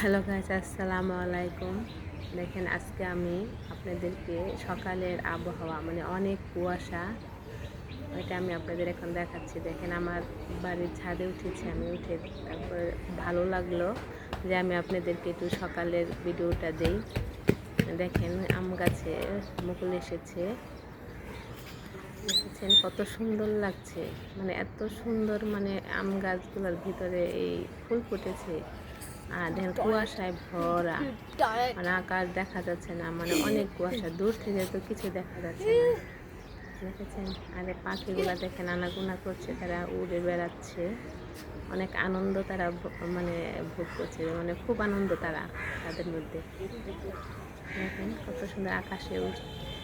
Hello guys, আসসালামু আলাইকুম। দেখেন, আজকে আমি আপনাদেরকে সকালের আবহাওয়া মানে অনেক কুয়াশা এটা আমি আপনাদের এখন দেখাচ্ছি। দেখেন, আমার বাড়ির ছাদে উঠেছি আমি, উঠে তারপর ভালো লাগল যে আমি আপনাদেরকে একটু সকালের ভিডিওটা দেই। দেখেন, আম গাছে মুকুল এসেছে। দেখেছেন, কত সুন্দর লাগছে। মানে এত সুন্দর মানে আম গাছগুলোর ভিতরে এই ফুল ফুটেছে। আর দেখেন কুয়াশায় ভরা। মানে আকাশ দেখা যাচ্ছে না মানে অনেক কুয়াশা। দূর থেকে তো কিছু দেখা যাচ্ছে না। দেখেছেন? আরে পাখিগুলো দেখেন আনাগোনা করছে, তারা উড়ে বেড়াচ্ছে। অনেক আনন্দ তারা মানে ভোগ করছে মানে খুব আনন্দ তারা তাদের মধ্যে। দেখেন কত সুন্দর আকাশে উঠ দেখেছেন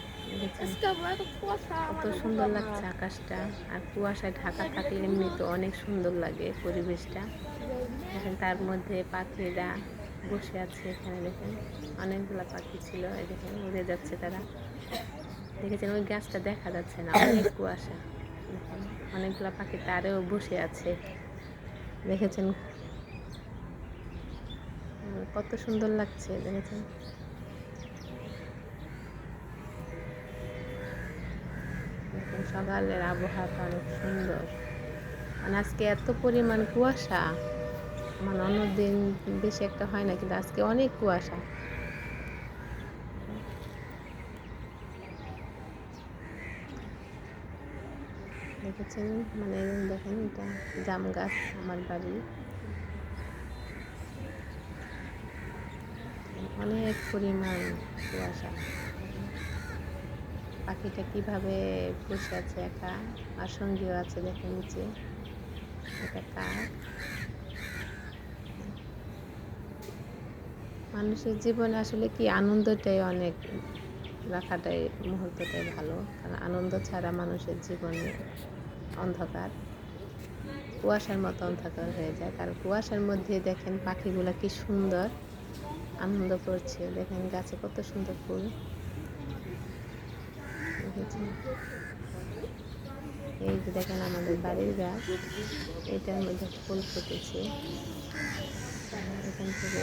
কত সুন্দর লাগছে আকাশটা আর কুয়াশায় ঢাকা থাকলে এমনি তো অনেক সুন্দর লাগে পরিবেশটা। দেখেন তার মধ্যে পাখিরা বসে আছে এখানে দেখেন। অনেকগুলো পাখি ছিল দেখেন উড়ে যাচ্ছে তারা। দেখেছেন ওই গাছটা দেখা যাচ্ছে না, অনেক কুয়াশা। দেখেন অনেকগুলো পাখি তারেও বসে আছে। দেখেছেন? কত সুন্দর লাগছে, দেখেছেন দেখেন সকালের আবহাওয়াটা অনেক সুন্দর। মানে আজকে এত পরিমাণ কুয়াশা। মানে অন্য দিন বেশি একটা হয় না, কিন্তু আজকে অনেক কুয়াশা। দেখেছেন? মানে দেখেন এটা জাম গাছ আমার বাড়ি। অনেক পরিমাণ কুয়াশা। পাখিটা কীভাবে বসে আছে একা? আর সঙ্গীও আছে দেখেন নিচে এটা কাক মানুষের জীবনে আসলে কি আনন্দটাই অনেক রাখাটাই, মুহূর্তটাই ভালো। কারণ আনন্দ ছাড়া মানুষের জীবনে অন্ধকার, কুয়াশার মতো অন্ধকার হয়ে যায়। কারণ কুয়াশার মধ্যে দেখেন পাখিগুলো কি সুন্দর। আনন্দ করছে। দেখেন গাছে কত সুন্দর ফুল। এই যে দেখেন আমাদের বাড়ির গাছ। এটার মধ্যে ফুল ফুটেছে। এখান থেকে